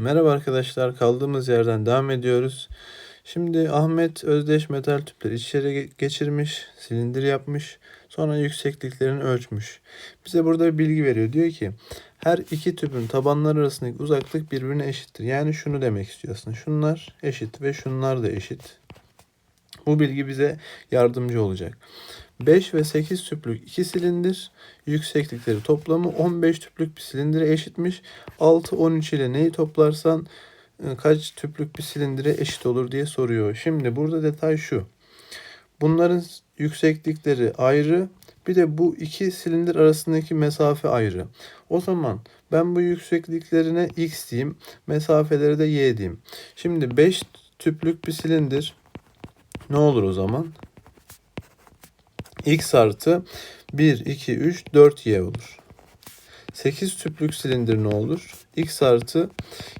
Merhaba arkadaşlar, kaldığımız yerden devam ediyoruz. Şimdi Ahmet özdeş metal tüpleri içeri ge- geçirmiş, silindir yapmış, sonra yüksekliklerini ölçmüş. Bize burada bir bilgi veriyor. Diyor ki her iki tüpün tabanları arasındaki uzaklık birbirine eşittir. Yani şunu demek istiyor aslında. Şunlar eşit ve şunlar da eşit. Bu bilgi bize yardımcı olacak. 5 ve 8 tüplük 2 silindir yükseklikleri toplamı 15 tüplük bir silindire eşitmiş. 6 13 ile neyi toplarsan e, kaç tüplük bir silindire eşit olur diye soruyor. Şimdi burada detay şu. Bunların yükseklikleri ayrı. Bir de bu iki silindir arasındaki mesafe ayrı. O zaman ben bu yüksekliklerine x diyeyim. Mesafeleri de y diyeyim. Şimdi 5 tüplük bir silindir ne olur o zaman? X artı 1, 2, 3, 4y olur. 8 tüplük silindir ne olur? x artı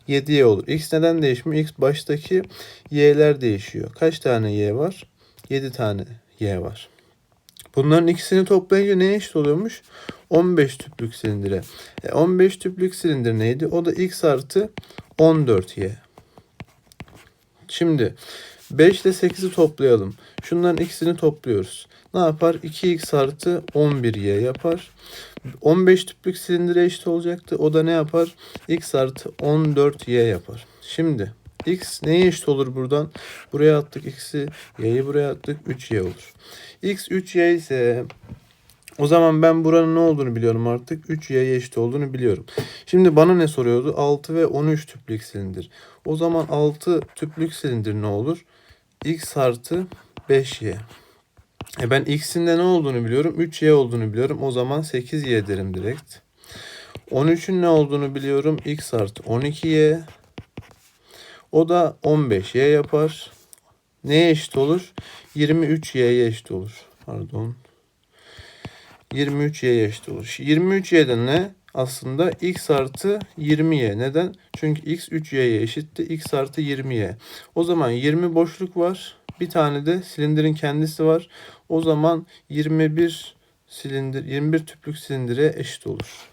7y olur. x neden değişmiyor? x baştaki y'ler değişiyor. Kaç tane y var? 7 tane y var. Bunların ikisini toplayınca neye eşit oluyormuş? 15 tüplük silindire. E 15 tüplük silindir neydi? O da x artı 14y. Şimdi 5 ile 8'i toplayalım. Şunların ikisini topluyoruz. Ne yapar? 2x artı 11y yapar. 15 tüplük silindire eşit olacaktı. O da ne yapar? x artı 14y yapar. Şimdi x neye eşit olur buradan? Buraya attık x'i, y'yi buraya attık 3y olur. x 3y ise o zaman ben buranın ne olduğunu biliyorum artık. 3y'ye eşit olduğunu biliyorum. Şimdi bana ne soruyordu? 6 ve 13 tüplük silindir. O zaman 6 tüplük silindir ne olur? X artı 5y. E ben x'in de ne olduğunu biliyorum. 3y olduğunu biliyorum. O zaman 8y derim direkt. 13'ün ne olduğunu biliyorum. x artı 12y. O da 15y yapar. Neye eşit olur? 23y'ye eşit olur. Pardon. 23y'ye eşit olur. 23y'den ne? Aslında x artı 20y. Neden? Çünkü x 3y'ye eşitti. x artı 20y. O zaman 20 boşluk var. Bir tane de silindirin kendisi var. O zaman 21 silindir 21 tüplük silindire eşit olur.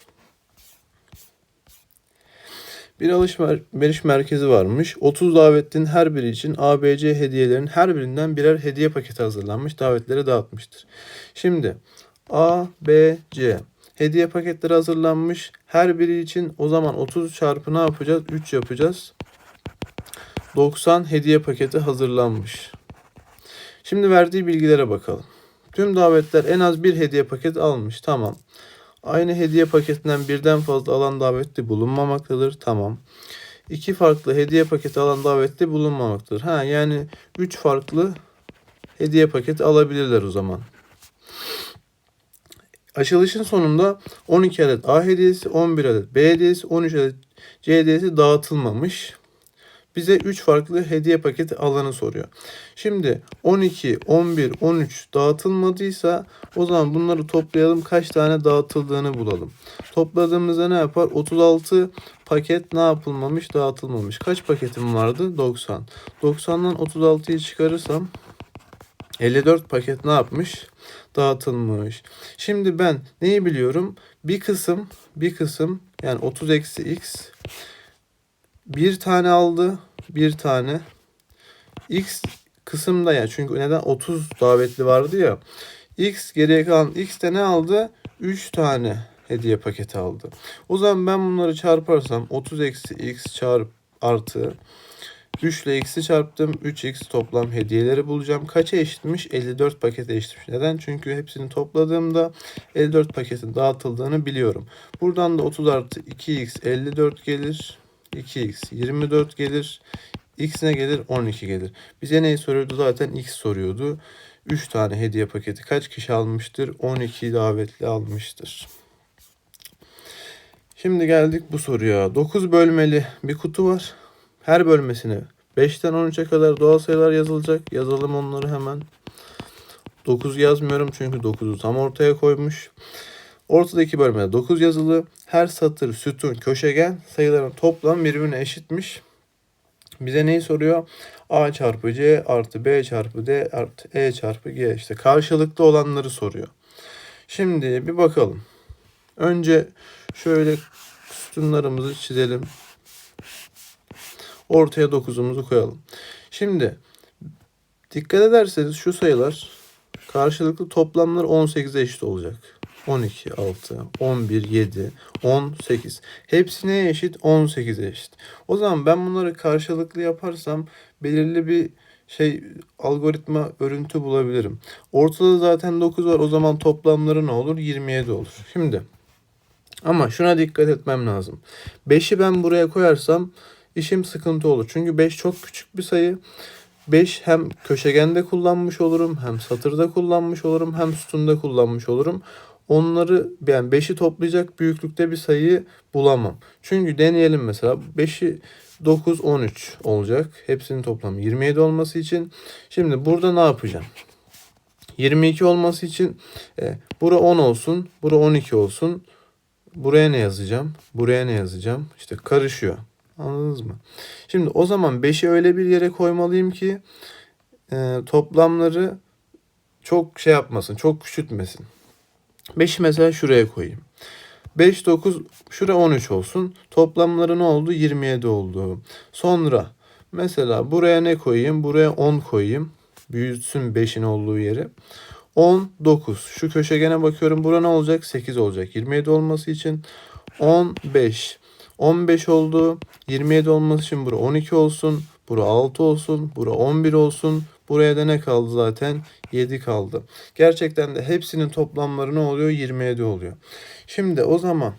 Bir alışveriş merkezi varmış. 30 davetlinin her biri için ABC hediyelerinin her birinden birer hediye paketi hazırlanmış. Davetlere dağıtmıştır. Şimdi A, B, C hediye paketleri hazırlanmış. Her biri için o zaman 30 çarpı ne yapacağız? 3 yapacağız. 90 hediye paketi hazırlanmış. Şimdi verdiği bilgilere bakalım. Tüm davetler en az bir hediye paketi almış. Tamam. Aynı hediye paketinden birden fazla alan davetli bulunmamaktadır. Tamam. İki farklı hediye paketi alan davetli bulunmamaktadır. Ha yani üç farklı hediye paketi alabilirler o zaman. Açılışın sonunda 12 adet A hediyesi, 11 adet B hediyesi, 13 adet C hediyesi dağıtılmamış. Bize 3 farklı hediye paketi alanı soruyor. Şimdi 12, 11, 13 dağıtılmadıysa o zaman bunları toplayalım. Kaç tane dağıtıldığını bulalım. Topladığımızda ne yapar? 36 paket ne yapılmamış? Dağıtılmamış. Kaç paketim vardı? 90. 90'dan 36'yı çıkarırsam 54 paket ne yapmış? Dağıtılmış. Şimdi ben neyi biliyorum? Bir kısım, bir kısım yani 30 eksi x bir tane aldı, bir tane. X kısımda ya çünkü neden 30 davetli vardı ya. X geriye kalan X de ne aldı? 3 tane hediye paketi aldı. O zaman ben bunları çarparsam 30 eksi X çarp artı 3 ile x'i çarptım. 3x toplam hediyeleri bulacağım. Kaça eşitmiş? 54 pakete eşitmiş. Neden? Çünkü hepsini topladığımda 54 paketin dağıtıldığını biliyorum. Buradan da 30 artı 2x 54 gelir. 2x 24 gelir. X ne gelir? 12 gelir. Bize neyi soruyordu? Zaten x soruyordu. 3 tane hediye paketi kaç kişi almıştır? 12 davetli almıştır. Şimdi geldik bu soruya. 9 bölmeli bir kutu var. Her bölmesine 5'ten 13'e kadar doğal sayılar yazılacak. Yazalım onları hemen. 9 yazmıyorum çünkü 9'u tam ortaya koymuş. Ortadaki bölmede 9 yazılı. Her satır, sütun, köşegen sayıların toplam birbirine eşitmiş. Bize neyi soruyor? A çarpı C artı B çarpı D artı E çarpı G. işte karşılıklı olanları soruyor. Şimdi bir bakalım. Önce şöyle sütunlarımızı çizelim. Ortaya 9'umuzu koyalım. Şimdi dikkat ederseniz şu sayılar karşılıklı toplamlar 18'e eşit olacak. 12, 6, 11, 7, 18. Hepsi neye eşit? 18'e eşit. O zaman ben bunları karşılıklı yaparsam belirli bir şey algoritma örüntü bulabilirim. Ortada zaten 9 var. O zaman toplamları ne olur? 27 olur. Şimdi ama şuna dikkat etmem lazım. 5'i ben buraya koyarsam işim sıkıntı olur. Çünkü 5 çok küçük bir sayı. 5 hem köşegende kullanmış olurum, hem satırda kullanmış olurum, hem sütunda kullanmış olurum. Onları yani 5'i toplayacak büyüklükte bir sayıyı bulamam. Çünkü deneyelim mesela 5'i 9 13 olacak. Hepsinin toplamı 27 olması için. Şimdi burada ne yapacağım? 22 olması için e, bura 10 olsun, bura 12 olsun. Buraya ne yazacağım? Buraya ne yazacağım? İşte karışıyor. Anladınız mı? Şimdi o zaman 5'i öyle bir yere koymalıyım ki e, toplamları çok şey yapmasın, çok küçültmesin. 5'i mesela şuraya koyayım. 5, 9, şura 13 olsun. Toplamları ne oldu? 27 oldu. Sonra mesela buraya ne koyayım? Buraya 10 koyayım. Büyütsün 5'in olduğu yeri. 10, 9. Şu köşegene bakıyorum. Bura ne olacak? 8 olacak. 27 olması için 15. 15 oldu. 27 olması için bura 12 olsun. Bura 6 olsun. Bura 11 olsun. Buraya da ne kaldı zaten? 7 kaldı. Gerçekten de hepsinin toplamları ne oluyor? 27 oluyor. Şimdi o zaman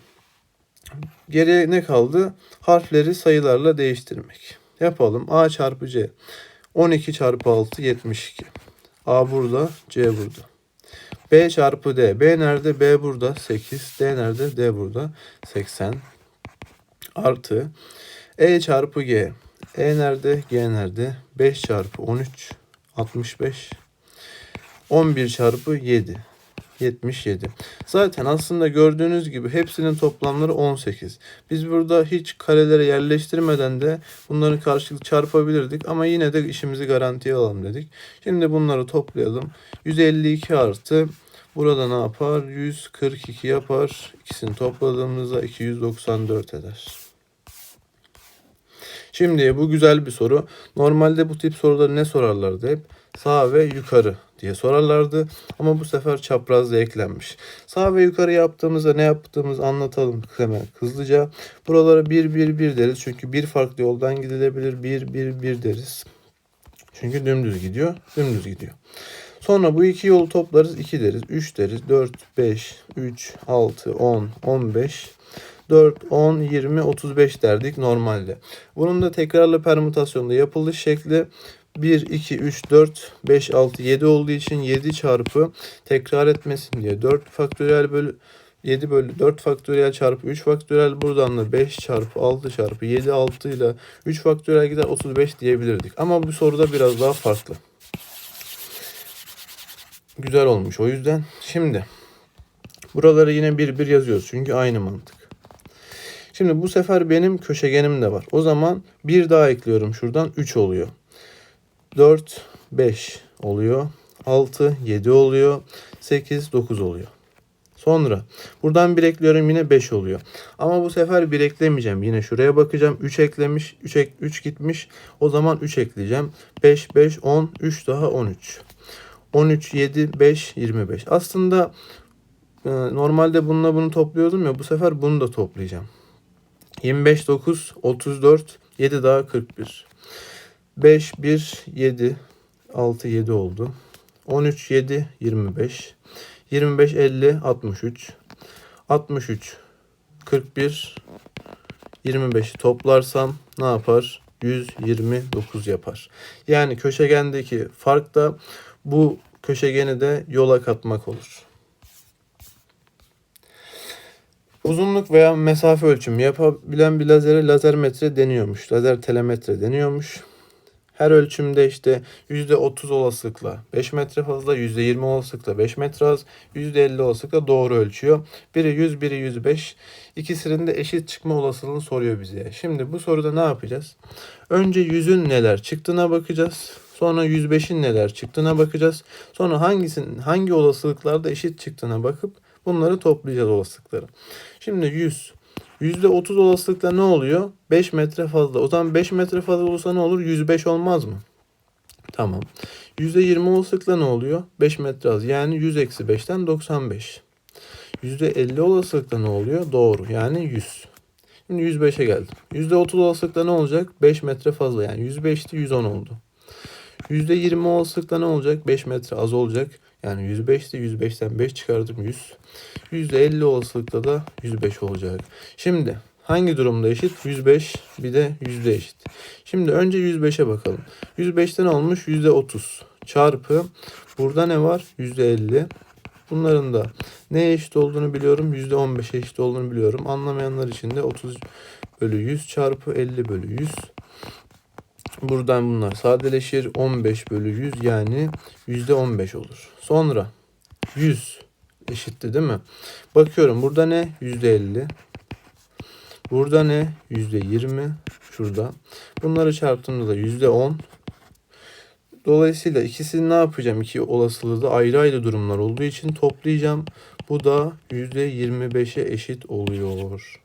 geriye ne kaldı? Harfleri sayılarla değiştirmek. Yapalım. A çarpı C. 12 çarpı 6 72. A burada, C burada. B çarpı D. B nerede? B burada. 8. D nerede? D burada. 80. Artı. E çarpı G. E nerede? G nerede? 5 çarpı 13. 65. 11 çarpı 7. 77. Zaten aslında gördüğünüz gibi hepsinin toplamları 18. Biz burada hiç karelere yerleştirmeden de bunları karşılıklı çarpabilirdik ama yine de işimizi garantiye alalım dedik. Şimdi bunları toplayalım. 152 artı burada ne yapar? 142 yapar. İkisini topladığımızda 294 eder. Şimdi bu güzel bir soru. Normalde bu tip soruları ne sorarlardı hep? Sağ ve yukarı diye sorarlardı. Ama bu sefer çapraz da eklenmiş. Sağ ve yukarı yaptığımızda ne yaptığımızı anlatalım hemen hızlıca. Buralara 1 1 1 deriz. Çünkü bir farklı yoldan gidilebilir. 1 1 1 deriz. Çünkü dümdüz gidiyor. Dümdüz gidiyor. Sonra bu iki yolu toplarız. 2 deriz. 3 deriz. 4, 5, 3, 6, 10, 15, 4, 10, 20, 35 derdik normalde. Bunun da tekrarlı permütasyonda yapılış şekli 1, 2, 3, 4, 5, 6, 7 olduğu için 7 çarpı tekrar etmesin diye 4 faktöriyel bölü 7 bölü 4 faktöriyel çarpı 3 faktöriyel buradan da 5 çarpı 6 çarpı 7 6 ile 3 faktöriyel gider 35 diyebilirdik. Ama bu soruda biraz daha farklı. Güzel olmuş o yüzden. Şimdi buraları yine bir bir yazıyoruz çünkü aynı mantık. Şimdi bu sefer benim köşegenim de var. O zaman bir daha ekliyorum şuradan 3 oluyor. 4, 5 oluyor. 6, 7 oluyor. 8, 9 oluyor. Sonra buradan 1 ekliyorum yine 5 oluyor. Ama bu sefer 1 eklemeyeceğim. Yine şuraya bakacağım. 3 eklemiş. 3, ek, 3 gitmiş. O zaman 3 ekleyeceğim. 5, 5, 10, 3 daha 13. 13, 7, 5, 25. Aslında e, normalde bununla bunu topluyordum ya. Bu sefer bunu da toplayacağım. 25, 9, 34, 7 daha 41. 5, 1, 7, 6, 7 oldu. 13, 7, 25. 25, 50, 63. 63, 41, 25'i toplarsam ne yapar? 129 yapar. Yani köşegendeki fark da bu köşegeni de yola katmak olur. Uzunluk veya mesafe ölçümü yapabilen bir lazere lazer metre deniyormuş. Lazer telemetre deniyormuş. Her ölçümde işte %30 olasılıkla 5 metre fazla, %20 olasılıkla 5 metre az, %50 olasılıkla doğru ölçüyor. Biri 100, biri 105. İkisinin de eşit çıkma olasılığını soruyor bize. Şimdi bu soruda ne yapacağız? Önce 100'ün neler çıktığına bakacağız. Sonra 105'in neler çıktığına bakacağız. Sonra hangisinin hangi olasılıklarda eşit çıktığına bakıp bunları toplayacağız olasılıkları. Şimdi 100 %30 olasılıkla ne oluyor? 5 metre fazla. O zaman 5 metre fazla olursa ne olur? 105 olmaz mı? Tamam. %20 olasılıkla ne oluyor? 5 metre az. Yani 100 eksi 5'ten 95. %50 olasılıkla ne oluyor? Doğru. Yani 100. Şimdi 105'e geldim. %30 olasılıkla ne olacak? 5 metre fazla. Yani 105'ti 110 oldu. %20 olasılıkla ne olacak? 5 metre az olacak. Yani 105'ti 105'ten 5 çıkardım 100. %50 olasılıkla da 105 olacak. Şimdi hangi durumda eşit? 105 bir de yüzde eşit. Şimdi önce 105'e bakalım. 105'te ne olmuş? %30 çarpı burada ne var? %50. Bunların da neye eşit olduğunu biliyorum. %15'e eşit olduğunu biliyorum. Anlamayanlar için de 30 bölü 100 çarpı 50 bölü 100. Buradan bunlar sadeleşir. 15 bölü 100 yani %15 olur. Sonra 100 eşitti değil mi? Bakıyorum burada ne? %50. Burada ne? %20. Şurada. Bunları çarptığımda da %10. Dolayısıyla ikisini ne yapacağım? İki olasılığı da ayrı ayrı durumlar olduğu için toplayacağım. Bu da %25'e eşit oluyor.